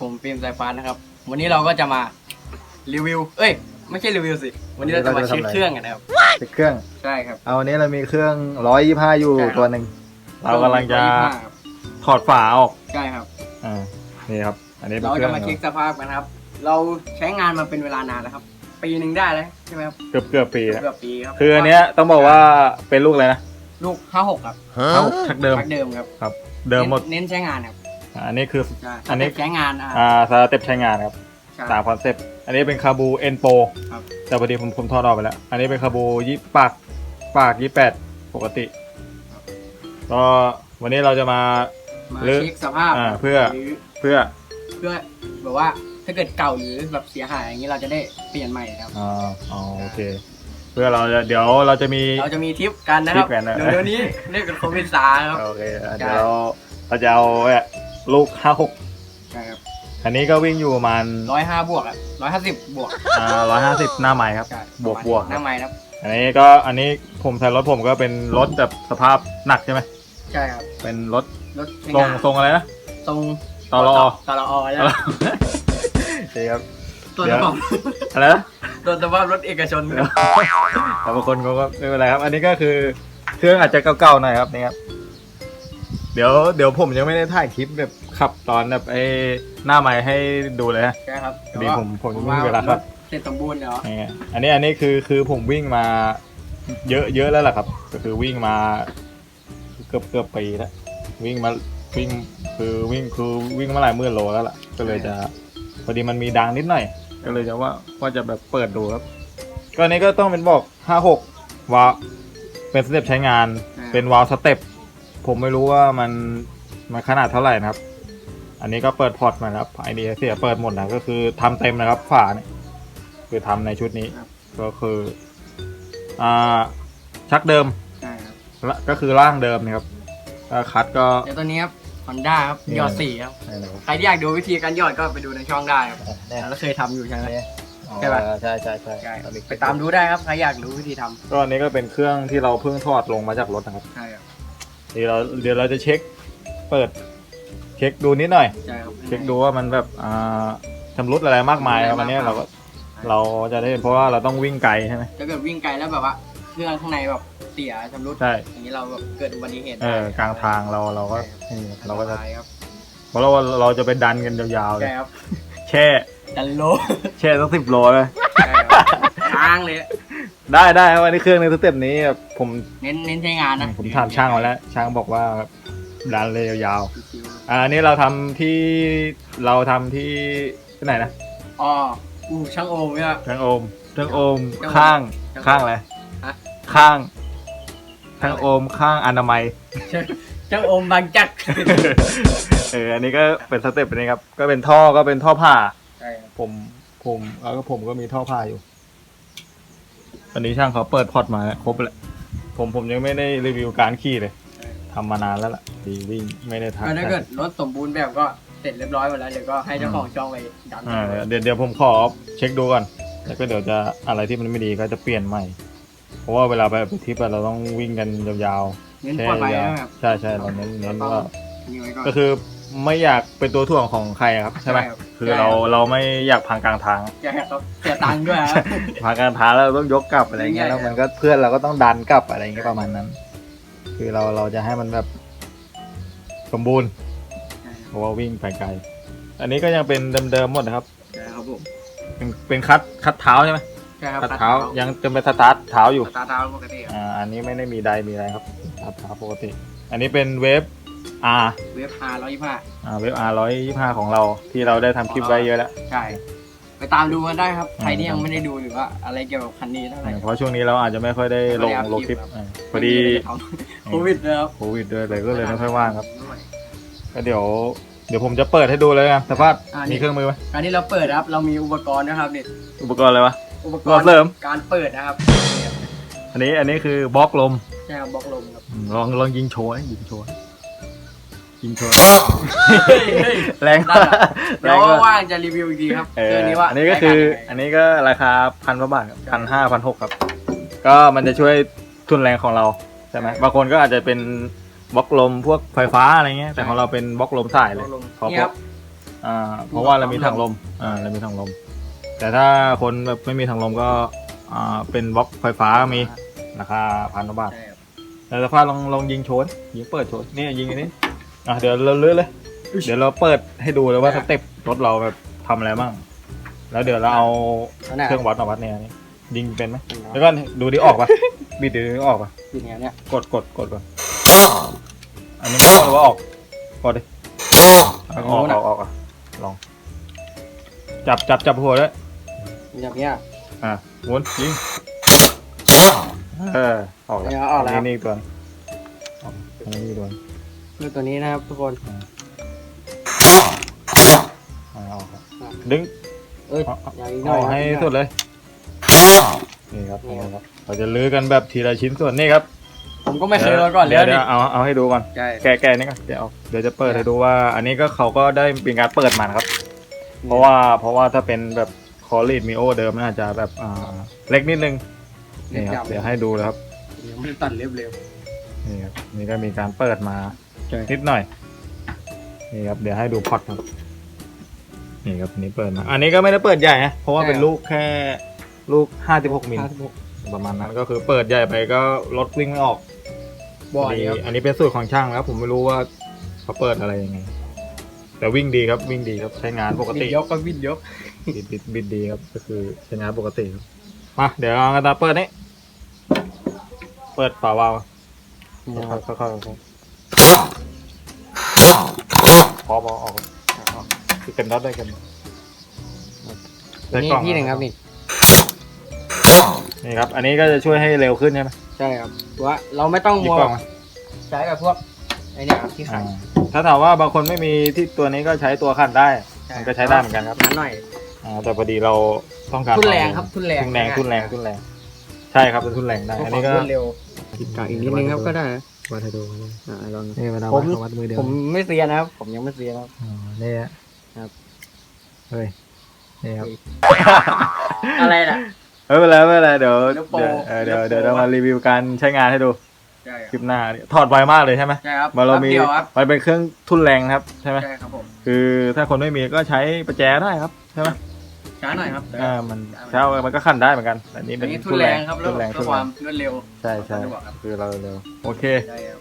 ผมฟิล์มสายฟ้านะครับ วันนี้เราก็จะมารีวิว เอ้ย ไม่ใช่รีวิวสิ วันนี้เราจะมาเช็คเครื่องกันนะครับติดเครื่อง ใช่ครับ เอาวันนี้เรามีเครื่องร้อยยี่ห้าอยู่ใช่ครับตัวหนึ่ง เรากำลังจะ125ครับถอดฝาออก ใช่ครับ อ่า นี่ครับ อันนี้เป็นเราเครื่จะองมาเช็คสภาพกันครับ เราใช้งานมาเป็นเวลานานแล้วครับ ปีหนึ่งได้แล้วใช่ไหมครับ เกือบเกือบปีแล้วเกือบปีครับ คืออันเนี้ยต้องบอกว่าเป็นลูกอะไรนะ ลูกห้าหกครับเอ้าชักเดิมชักเดิมครับ ครับ เดิมหมด เน้นเน้นใช้งานครับ อ่าอันนี้คือใช่อันนี้ใช้งานอ่าอ่าสเต็ปใช้งานครับใช่ตามคอนเซปต์อันนี้เป็นคาบูเอ็นโปครับ แต่พอดีผมผมทอดออกไปแล้ว อันนี้เป็นคาบูยี่ปากปากยี่แปดปกติก็วันนี้เราจะมา มาหรือเช็คสภาพอ่าเพื่อ หรือเพื่อเพื่อแบบว่าถ้าเกิดเก่าหรือแบบเสียหายอย่างนี้เราจะได้เปลี่ยนใหม่นะครับ อ่าอ๋อโอเค เพื่อเราจะเดี๋ยวเราจะมี เราจะมีทิปกันนะครับทิปกันนะ เดี๋ยวนี้เรียกกันโควิดซาครับ โอเคอะใช่เดี๋ยวเราเราจะเอาเนี่ย ลูกห้าหกใช่ครับอันนี้ก็วิ่งอยู่ประมาณร้อยห้าบวกอะร้อยห้าสิบบวกอ่าร้อยห้าสิบหน้าใหม่ครับ ใช่บวกบวกหน้าไม้นะครับอันนี้ก็อันนี้ผมใส่รถผมก็เป็นรถแบบสภาพหนักใช่ไหมใช่ครับเป็นรถรถใช้ทรงงานทรงอะไรนะทรงตลอตลอใช่ตลอดีครับ ตัวเดี๋สยวภาพอะไรนะ ตัวสภาพรถเอกชนครับแต่บางคนเขาก็ไม่เป็นไรครับ อันนี้ก็คือเครื่องอาจจะเก่าๆหน่อยครับนี่ครับ เดี๋ยวเดี๋ยวผมยังไม่ได้ถ่ายคลิปแบบขับตอนแบบไอ้หน้าใหม่ให้ดูเลยนะใช่ครับพอดีผมผมยังไม่มีเวลาครับ เสร็จสมบูรณ์เนาะนี่ไงอันนี้อันนี้คือคือผมวิ่งมาเยอะเยอะแล้วล่ะครับ ก็คือวิ่งมาเกือบเกือบปีแล้ววิ่งมาวิ่งคือวิ่งคือวิ่งมาหลายหมื่นโลแล้วล่ะ ก็เลยจะพอดีมันมีดังนิดหน่อย ก็เลยจะว่าว่าจะแบบเปิดดูครับ ก็อันนี้ก็ต้องเป็นบอกห้าหกวาล์วเป็นสเต็ปใช้งานเป็นวาล์วสเต็ป ผมไม่รู้ว่ามันมันขนาดเท่าไหร่นะครับ อันนี้ก็เปิดพอร์ตมาแล้วไอเดียเสียเปิดหมดนะก็คือทำเต็มนะครับ ฝาเนี่ยคือทำในชุดนี้ ก็คืออ่าชักเดิมใช่ครับละก็คือร่างเดิมนะครับก็คัดก็เดี๋ยวตัวนี้ครับฮอนด้าครับนี่หยอดสีครับนี่นะครับใครที่อยากดูวิธีการหยอดก็ไปดูในช่องได้ครับเราเคยทำอยู่ใช่ไหมใช่ปะใช่ใช่ใช่ใช่ไปตามดูได้ครับใครอยากรู้วิธีทำก็อันนี้ก็เป็นเครื่องที่เราเพิ่งทอดลงมาจากรถนะครับใช่ครับ เดี๋ยวเราเดี๋ยวเราจะเช็คเปิด เช็คดูนิดหน่อย ใช่ครับ เช็คดูว่ามันแบบอ่าชำรุดอะไรมากมายครับวันนี้เราก็เราจะได้เพราะว่าเราต้องวิ่งไกลใช่ไหมถ้าเกิดวิ่งไกลแล้วแบบว่าเครื่องข้างในแบบเสียชำรุดใช่อย่างนี้เราแบบเกิดอุบัติเหตุเอได้อกลางทางเราเราก็นี่เราก็จะอันตรายครับเพราะเราเราจะไปดันกันยาวๆเลใช่ยครับแช่ดันโลแช่ตั้งสิบโลเลยใช่ครับค้างเลย ได้ได้ครับวันนี้เครื่องในสเต็ปนี้แบบผมเน้นเน้นใช้งานนะผมถามช่างมาแล้วช่างบอกว่าดันเลยยาวชิวๆอ่าอันนี้เราทำที่เราทำที่ที่ไหนนะๆอ๋ออู้ช่างโอมเนี่ย ช่างโอมช่างโอมช่างโอมข้างช่างโอมข้างอะไรฮะ ข้างช่างโอมข้างอนามัยช่างโอมบางจักรเอออันนี้ก็เป็นสเต็ปนี้ครับก็เป็นท่อก็เป็นท่อผ่า ใช่ครับผมผมแล้วก็ผมก็มีท่อผ้าอยู่ อันนี้ช่างเขาเปิดพอร์ตมาแล้วครบแล้วผมผมยังไม่ได้รีวิวการขี่เลยทำมานานแล้วล่ะดีวิ่งไม่ได้ก็ทำถ้าเกิดรถสมบูรณ์แบบก็เสร็จเรียบร้อยหมดแล้วเดี๋ยวก็ให้เจ้าของช่องไปดันอ่าเดี๋ยวเดี๋ยวผมขอเช็คดูก่อนแล้วก็เดี๋ยวจะอะไรที่มันไม่ดีก็จะเปลี่ยนใหม่ เพราะว่าเวลาไปทริปอะเราต้องวิ่งกันยาวเน้นๆปลอดภัยยาวนะครับใช่ใช่เราเน้นเน้นต้องว่ามีไว้ก่อน ก็คือไม่อยากเป็นตัวถ่วงของใครอะครับ ใช่ไหมใช่ครับคือใช่เราเราไม่อยากพังกลางทางใช่ครับเสียตังค์ด้วยครับ พังกลางทางแล้วเราต้องยกกลับอะไรเงี้ยใช่ แล้วมันก็เพื่อนเราก็ต้องดันกลับอะไรเงี้ยประมาณนั้น คือเราเราจะให้มันแบบสมบูรณ์เพราะว่าวิ่งไปไกล อันนี้ก็ยังเป็นเดิมๆหมดนะครับ ใช่ครับผมเป็นเป็นคัดคัดเท้าใช่ไหมใช่ครับคัดเท้ายังจะเป็นสตาร์ทเท้าอยู่ ตาเท้าปกติครับอ่าอันนี้ไม่ได้มีใดมีอะไรครับคัดเท้าปกติ อันนี้เป็นเวฟ R เว็บ R ร้อยยี่ห้าอ่าเวฟ R ร้อยยี่ห้าของเรา ที่เราได้ทำคลิปไว้เยอะแล้ว ใช่ ไปตามดูกันได้ครับอืมใครที่ยังไม่ได้ดูหรือว่าอะไรเกี่ยวกับคันนี้เท่าไหร่ เพราะช่วงนี้เราอาจจะไม่ค่อยได้ลงไม่ได้อัพลงคลิปคลิปครับ อ่าพอดีโควิดนะครับโควิดด้วยเลยก็เลยไม่ค่อยว่างครับก็เดี๋ยว เดี๋ยวผมจะเปิดให้ดูเลยนะสภาพอ่านี่ มีเครื่องมือไหมการที่เราเปิดครับ เรามีอุปกรณ์นะครับนี่อุปกรณ์อะไรวะ อุปกรอรบณ์เสริมการเปิดนะครับอันนี้อันนี้คือบล็อกลมใช่ครับบล็อกลมครับอืมลองลองยิงโชว์นะยิงโชว์นะ ยิงโชว์เฮ้ยเฮ้ยแรงได้มากครับแรเดี๋ยวงมากว่างๆจะรีวิวอีกทีครับเออเรื่องนี้ว่าอันนี้ก็คือใช้อังานนนี้ก็ราคาพันกว่าบาทพันห้าพันหกครับ ก็มันจะช่วยทุนแรงของเราใช่ไหมบางคนก็อาจจะเป็นบล็อกลมพวกไฟฟ้าอะไรเงี้ยแต่ของเราเป็นบล็อกลมสายยังไงเลยบล็อกลมเพราะนี่พควรักบอ่าเพราะว่าเรามีถังลมอ่าเรามีถังลม แต่ถ้าคนแบบไม่มีถังลมก็อ่าเป็นบล็อกไฟฟ้ามีราคาพันกว่าบาท ใช่ครับแต่สภาพลองลองยิงโชนยิงเปิดโชนนี่ยิงอันนี้ อะเดี๋ยวเราเลื่อนเลย เดี๋ยวเราเปิดให้ดูเลยว่าสเต็ปรถเราแบบทำอะไรบ้าง แล้วเดี๋ยวเราเอานั่นน่ะเครื่องวัดมาวัดเนี่ยนี่ยิงเป็นไหมแล้วก็ดูดิออกปะบิดดูดิออกปะยิงอย่างเนี้ยกดกดกดก่อนอันนี้ไม่ออกหรือว่าออกกดดิออกออกออกออกอะลอง จับจับจับหัวด้วยอย่างเนี้ย อะหมุนยิงเออออกแล้วเนี่ยออกแล้ว นี่นี่อีกตัวนึงออกอันนี้อีกตัว นึงคือตัวนี้นะครับ ทุกคนอ่าออกครับดึงเอ้ยเอาอย่างนี้หน่เอาอยให้ครับสุดเลย นี่ครับนี่ครับ เราจะลื้อกันแบบทีละชิ้นส่วนนี่ครับผมก็ไม่เคยมาก่อนเลยเดี๋ยวดิเดี๋ยวเอาเอาให้ดูก่อน ใช่แกะแกะนี่ก่อนเดี๋ยวเอาเดี๋ยวจะเปิดให้ดูว่า อันนี้ก็เขาก็ได้เป็นการเปิดมานะครับ เพราะว่าเพราะว่าถ้าเป็นแบบคอรีดมิโอเดิมน่าจะแบบอ่าเล็กนิดนึงนี่ครับเดี๋ยวให้ดูเลยครับยังไม่ได้ตัดเล็บเร็วนี่ครับนี่ก็มีการเปิดมาใช่ นิดหน่อย นี่ครับ เดี๋ยวให้ดูพอร์ตครับ นี่ครับอันนี้เปิดมา อันนี้ก็ไม่ได้เปิดใหญ่นะ เพราะว่าเป็นลูกแค่ลูก 56 มิลห้าสิบหกประมาณนั้นก็คือเปิดใหญ่ไปก็รถวิ่งไม่ออกบ่อพอดีนี้ครับอันนี้เป็นสูตรของช่างแล้วผมไม่รู้ว่าเขาเปิดอะไรยังไง แต่วิ่งดีครับวิ่งดีครับใช้งานปกบิติดยกก็บิดยกบิดบิดบิดดีครับ ก็คือใช้งานปกติครับมาเดี๋ยวเอากระตาเปิดนี่เปิดฝาวาล์วค่อยๆค่ อยๆค่อยๆพอพอออกออกคือเต็มรถได้กันนี่ได้กล่องที่หนึ่งครับนี่นี่ครับ อันนี้ก็จะช่วยให้เร็วขึ้นใช่ไหมใช่ครับว่าเราไม่ต้องหยิมับวกล่องมาใช้กับพวกไอเนี่ยครับที่ขัอ่านถ้าถามว่าบางคนไม่มีที่ตัวนี้ก็ใช้ตัวขันได้ใช่มันก็ใช้ได้เหมือนกันครับนั้นหน่อยอ่าแต่พอดีเราต้องการทุนแรงครับทุนแรงทุนแรงทุนแรงทุนแรง ใช่ครับเป็นทุนแรงได้เพื่ออันความนี้ก็รวดเร็วกะอีกนิดนึงครับก็ได้นะ วัดให้ดูอ่าลองนี่เวลาผวัมดเขาวัดมือเดียวผมไม่เซียนนะครับ ผมยังไม่เซียนครับ อ๋อนี่ฮะครับ เฮ้ยนี่ครับ อะไรน่ะ ไม่เป็นไรไม่เป็นไรเดี๋ยวเดี๋ยวโปร เดี๋ยวเออเดี๋ยวเดี๋เดี๋ยยววโปรเรามารีวิวการใช้งานให้ดูใช่คครับลิปหน้าถอดไวมากเลยใช่ไหมใช่ครับมาเรามีแป๊บเดียวครับมันเป็นเครื่องทุนแรงนะครับใช่ไหมใช่ครับผมคือถ้าคนไม่มีก็ใช้ประแจได้ครับใช่ไหม ช้าหน่อยครับอ่ามันใช่มันก็ขั้นได้เหมือนกันแต่อันนี้อัเป็นนนี้ทุนแรงครับแล้วทุนแรงเพื่ทุอนคแรวางมรวดเร็ว ใช่ใช่สะดวกครับ คือเราเร็วโอเคใช่ครับ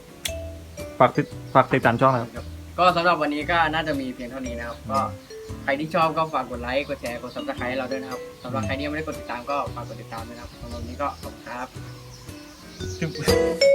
ฝากติดฝากติดตามช่องนะครับ ก็สำหรับวันนี้ก็น่าจะมีเพียงเท่านี้นะครับ ก็ใครที่ชอบก็ฝากกดไลค์ กดแชร์ กดซับสไครต์เราด้วยนะครับสำหรับใครที่ยังไม่ได้กดติดตามก็ฝากกดติดตามด้วยนะครับสำหรับวันนี้ก็ขอบคุณครับ